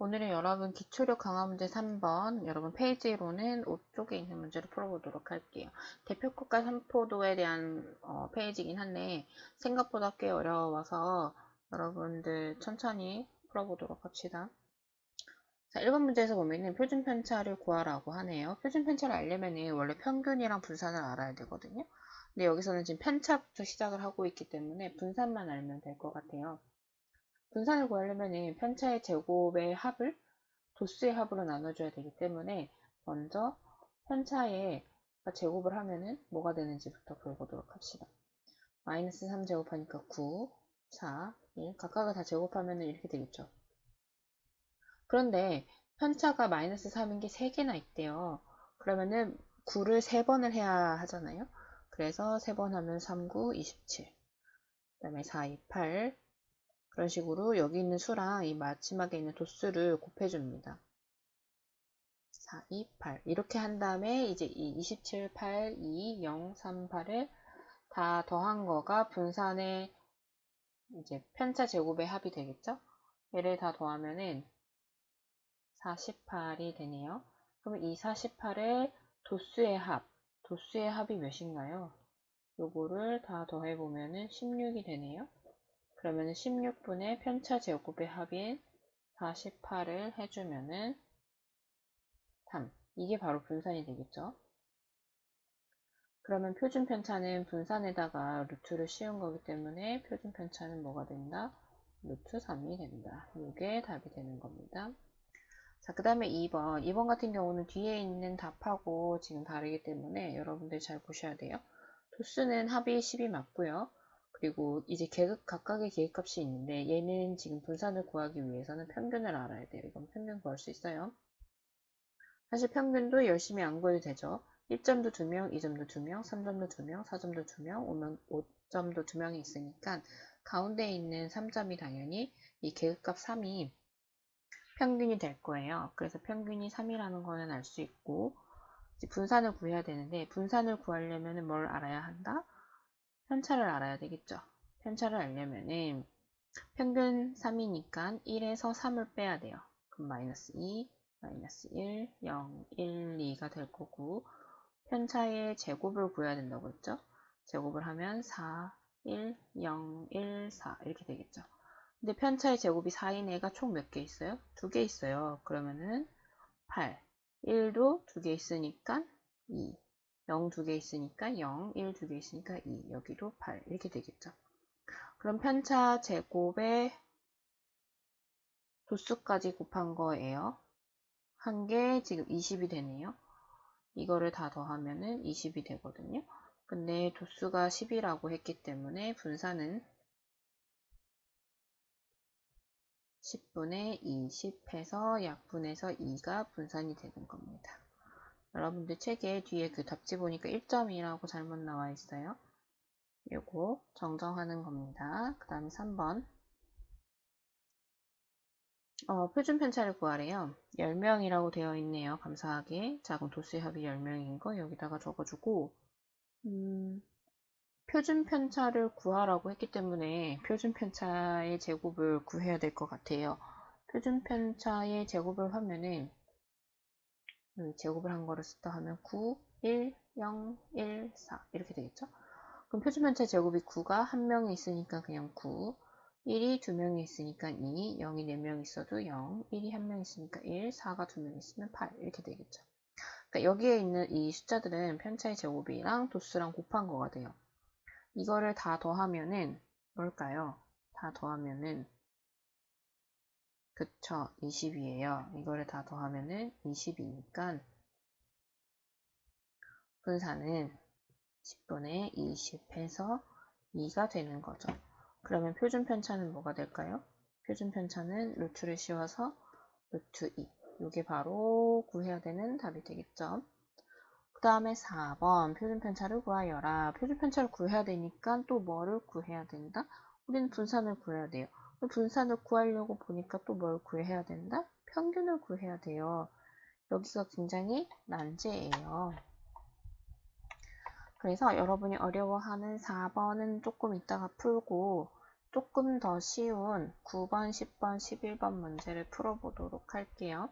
오늘은 여러분 기초력 강화 문제 3번 여러분 페이지로는 5쪽에 있는 문제를 풀어보도록 할게요. 대표국가 삼포도에 대한 어, 페이지긴 한데 생각보다 꽤 어려워서 여러분들 천천히 풀어보도록 합시다. 자, 1번 문제에서 보면은 표준 편차를 구하라고 하네요. 표준 편차를 알려면은 원래 평균이랑 분산을 알아야 되거든요. 근데 여기서는 지금 편차부터 시작을 하고 있기 때문에 분산만 알면 될 것 같아요. 분산을 구하려면 편차의 제곱의 합을 도수의 합으로 나눠줘야 되기 때문에 먼저 편차의 제곱을 하면은 뭐가 되는지부터 볼보도록 합시다. 마이너스 3 제곱하니까 9, 4, 1 각각을 다 제곱하면 이렇게 되겠죠. 그런데 편차가 마이너스 3인 게 3개나 있대요. 그러면은 9를 3번을 해야 하잖아요. 그래서 3번 하면 3, 9, 27. 그 다음에 4, 2, 8, 그런 식으로 여기 있는 수랑 이 마지막에 있는 도수를 곱해줍니다. 4, 2, 8 이렇게 한 다음에 이제 이 27, 8, 2, 0, 3, 8을 다 더한 거가 분산의 이제 편차 제곱의 합이 되겠죠? 얘를 다 더하면은 48이 되네요. 그럼 이 48의 도수의 합, 도수의 합이 몇인가요? 요거를 다 더해보면은 16이 되네요. 그러면 16분의 편차 제곱의 합인 48을 해주면은 3. 이게 바로 분산이 되겠죠. 그러면 표준 편차는 분산에다가 루트를 씌운 거기 때문에 표준 편차는 뭐가 된다? 루트 3이 된다. 이게 답이 되는 겁니다. 자, 그 다음에 2번. 2번 같은 경우는 뒤에 있는 답하고 지금 다르기 때문에 여러분들 잘 보셔야 돼요. 도수는 합이 10이 맞고요. 그리고 이제 계급, 각각의 계획값이 있는데 얘는 지금 분산을 구하기 위해서는 평균을 알아야 돼요. 이건 평균 구할 수 있어요. 사실 평균도 열심히 안 구해도 되죠. 1점도 2명, 2점도 2명, 3점도 2명, 4점도 2명, 5점도 2명이 있으니까 가운데 있는 3점이 당연히 이 계급값 3이 평균이 될 거예요. 그래서 평균이 3이라는 거는 알 수 있고 분산을 구해야 되는데 분산을 구하려면 뭘 알아야 한다? 편차를 알아야 되겠죠. 편차를 알려면은 평균 3이니까 1에서 3을 빼야 돼요. 그럼 마이너스 2, 마이너스 1, 0, 1, 2가 될 거고 편차의 제곱을 구해야 된다고 했죠. 제곱을 하면 4, 1, 0, 1, 4 이렇게 되겠죠. 근데 편차의 제곱이 4인 애가 총 몇 개 있어요? 두 개 있어요. 그러면은 8, 1도 두 개 있으니까 2, 0 두 개 있으니까 0, 1 두 개 있으니까 2, 여기도 8 이렇게 되겠죠. 그럼 편차 제곱의 도수까지 곱한 거예요. 한 개 지금 20이 되네요. 이거를 다 더하면은 20이 되거든요. 근데 도수가 10이라고 했기 때문에 분산은 10분의 20 해서 약분해서 2가 분산이 되는 겁니다. 여러분들 책에 뒤에 그 답지 보니까 1.2라고 잘못 나와 있어요. 요거 정정하는 겁니다. 그 다음에 3번 어, 표준 편차를 구하래요. 10명이라고 되어 있네요. 감사하게. 자, 그럼 도수의 합이 10명인 거 여기다가 적어주고 음, 표준 편차를 구하라고 했기 때문에 표준 편차의 제곱을 구해야 될 것 같아요. 표준 편차의 제곱을 하면은 제곱을 한 거를 쓰다 하면 9, 1, 0, 1, 4 이렇게 되겠죠? 그럼 표준편차 제곱이 9가 한 명이 있으니까 그냥 9 1이 두 명이 있으니까 2, 0이 4명 있어도 0, 1이 한 명 있으니까 1, 4가 두 명 있으면 8 이렇게 되겠죠. 그러니까 여기에 있는 이 숫자들은 편차의 제곱이랑 도수랑 곱한 거가 돼요. 이거를 다 더하면은 뭘까요? 다 더하면은 그쵸. 20이에요. 이거를 다 더하면은 20이니까 분산은 10분의 20 해서 2가 되는 거죠. 그러면 표준 편차는 뭐가 될까요? 표준 편차는 루트를 씌워서 루트 2 이게 바로 구해야 되는 답이 되겠죠. 그 다음에 4번. 표준 편차를 구하여라. 표준 편차를 구해야 되니까 또 뭐를 구해야 된다? 우리는 분산을 구해야 돼요 분산을 구하려고 보니까 또 뭘 구해야 된다? 평균을 구해야 돼요. 여기가 굉장히 난제예요. 그래서 여러분이 어려워하는 4번은 조금 이따가 풀고 조금 더 쉬운 9번, 10번, 11번 문제를 풀어보도록 할게요.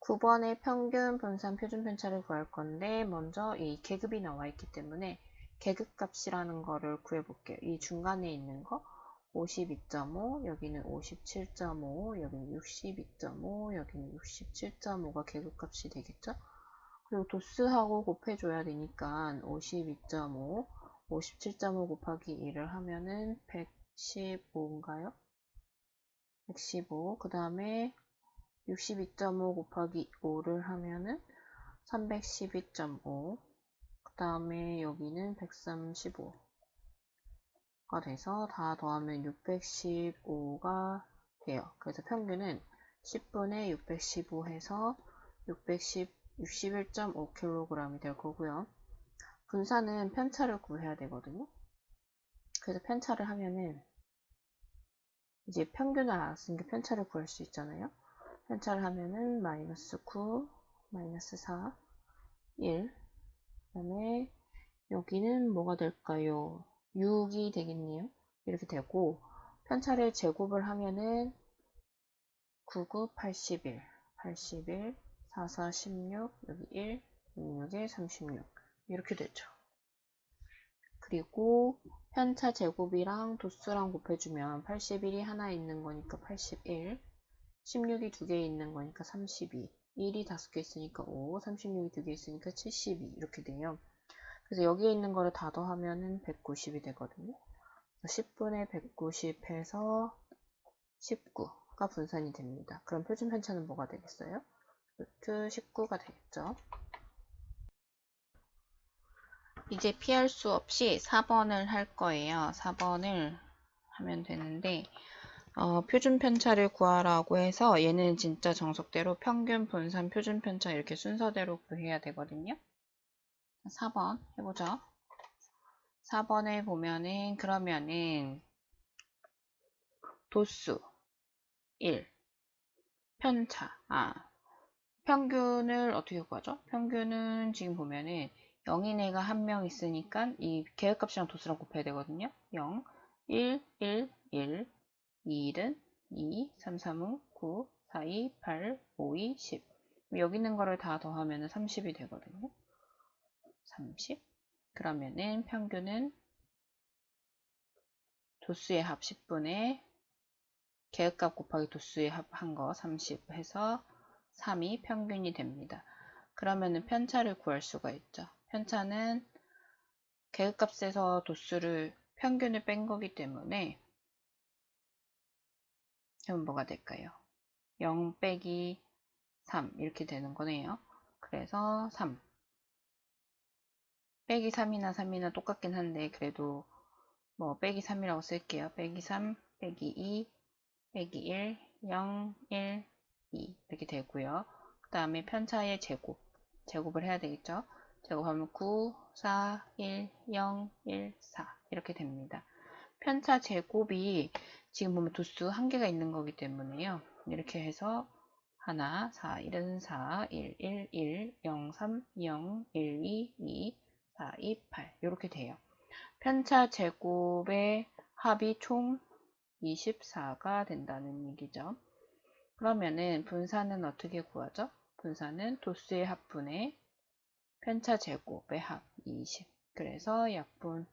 9번의 평균, 분산, 표준 편차를 구할 건데 먼저 이 계급이 나와 있기 때문에 계급값이라는 거를 구해볼게요. 이 중간에 있는 거 52.5, 여기는 57.5, 여기는 62.5, 여기는 67.5가 계급값이 되겠죠? 그리고 도스하고 곱해줘야 되니까 52.5, 57.5 곱하기 2를 하면은 115인가요? 115. 그 다음에 62.5 곱하기 5를 하면은 312.5. 그 다음에 여기는 135 가 돼서 다 더하면 615가 돼요. 그래서 평균은 10분의 615 해서 610, 61.5kg이 될 거고요. 분산은 편차를 구해야 되거든요. 그래서 편차를 하면은 이제 평균을 알았으니까 편차를 구할 수 있잖아요. 편차를 하면은 마이너스 9, 마이너스 4, 1. 그 다음에 여기는 뭐가 될까요? 6이 되겠네요. 이렇게 되고 편차를 제곱을 하면은 99, 81, 81, 44, 16, 여기 1, 6에 36 이렇게 되죠. 그리고 편차 제곱이랑 도수랑 곱해주면 81이 하나 있는 거니까 81, 16이 두 개 있는 거니까 32, 1이 다섯 개 있으니까 5, 36이 두 개 있으니까 72 이렇게 돼요. 그래서 여기에 있는 거를 다 더하면은 190이 되거든요. 10분의 190 해서 19가 분산이 됩니다. 그럼 표준 편차는 뭐가 되겠어요? 루트 19가 되겠죠. 이제 피할 수 없이 4번을 할 거예요. 4번을 하면 되는데 어, 표준 편차를 구하라고 해서 얘는 진짜 정석대로 평균, 분산, 표준 편차 이렇게 순서대로 구해야 되거든요. 4번 해보죠. 4번에 보면은 그러면은 도수 1 편차 아 평균을 어떻게 구하죠? 평균은 지금 보면은 0인 애가 한 명 있으니까 이 계획값이랑 도수랑 곱해야 되거든요. 0, 1, 1, 1, 2, 1은 2, 3, 3은 9, 4, 2, 8, 5, 2, 10. 여기 있는 거를 다 더하면 30이 되거든요. 30. 그러면은 평균은 도수의 합 10분의 계획값 곱하기 도수의 합 한 거 30 해서 3이 평균이 됩니다. 그러면은 편차를 구할 수가 있죠. 편차는 계획값에서 도수를 평균을 뺀 거기 때문에 그럼 뭐가 될까요? 0 빼기 3 이렇게 되는 거네요. 그래서 3 빼기 3이나 3이나 똑같긴 한데 그래도 뭐 빼기 3이라고 쓸게요. 빼기 3 빼기 2 빼기 1 0 1 2 이렇게 되고요. 그 다음에 편차의 제곱 제곱을 해야 되겠죠. 제곱하면 9, 4, 1, 0, 1, 4 이렇게 됩니다. 편차 제곱이 지금 보면 도수 한 개가 있는 거기 때문에요. 이렇게 해서 하나, 4, 1은 4, 1, 1, 1, 0, 3, 0, 1, 2, 2, 4, 2, 8 이렇게 돼요. 편차 제곱의 합이 총 24가 된다는 얘기죠. 그러면은 분산은 어떻게 구하죠? 분산은 도수의 합분의 편차 제곱의 합 20. 그래서 약분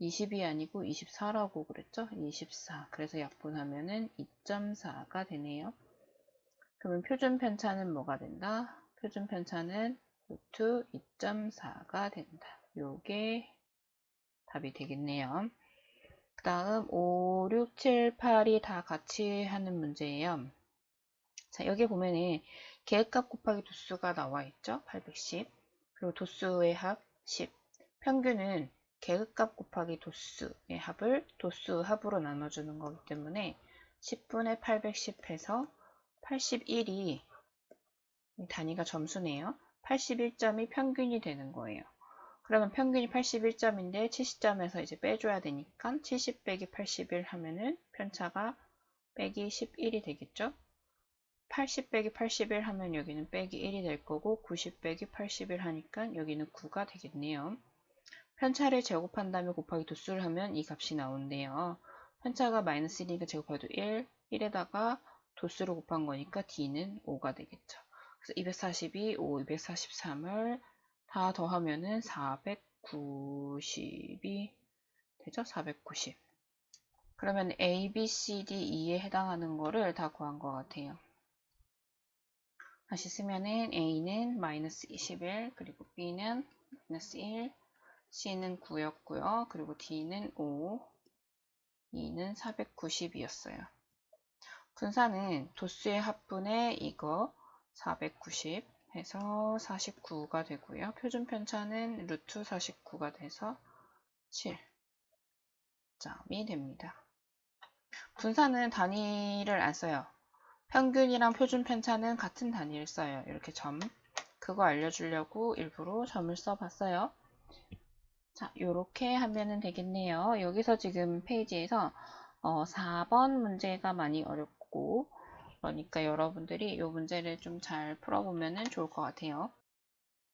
20이 아니고 24라고 그랬죠? 24. 그래서 약분하면은 2.4가 되네요. 그러면 표준 편차는 뭐가 된다? 표준 편차는 루트 2.4가 된다. 요게 답이 되겠네요. 그 다음 5, 6, 7, 8이 다 같이 하는 문제예요. 자, 여기 보면은 계획값 곱하기 도수가 나와 있죠? 810. 그리고 도수의 합 10. 평균은 계획값 곱하기 도수의 합을 도수 합으로 나눠주는 거기 때문에 10분의 810 해서 81이 단위가 점수네요. 81점이 평균이 되는 거예요. 그러면 평균이 81점인데 70점에서 이제 빼줘야 되니까 70 빼기 81 하면은 편차가 빼기 11이 되겠죠. 80 빼기 81 하면 여기는 빼기 1이 될 거고 90 빼기 81 하니까 여기는 9가 되겠네요. 편차를 제곱한 다음에 곱하기 도수를 하면 이 값이 나온대요. 편차가 마이너스 1이니까 제곱해도 1, 1에다가 도수를 곱한 거니까 D는 5가 되겠죠. 그래서 242, 5, 243을 다 더하면은 490이 되죠? 490. 그러면 A, B, C, D, E에 해당하는 거를 다 구한 것 같아요. 다시 쓰면은 A는 마이너스 21, 그리고 B는 마이너스 1, C는 9였고요. 그리고 D는 5, E는 490이었어요. 분사는 도수의 합분의 이거 490 해서 49가 되고요. 표준 편차는 루트 49가 돼서 7점이 됩니다. 분사는 단위를 안 써요. 평균이랑 표준 편차는 같은 단위를 써요. 이렇게 점. 그거 알려주려고 일부러 점을 써봤어요. 자, 요렇게 하면은 되겠네요. 여기서 지금 페이지에서 어, 4번 문제가 많이 어렵고 그러니까 여러분들이 이 문제를 좀 잘 풀어보면 좋을 것 같아요.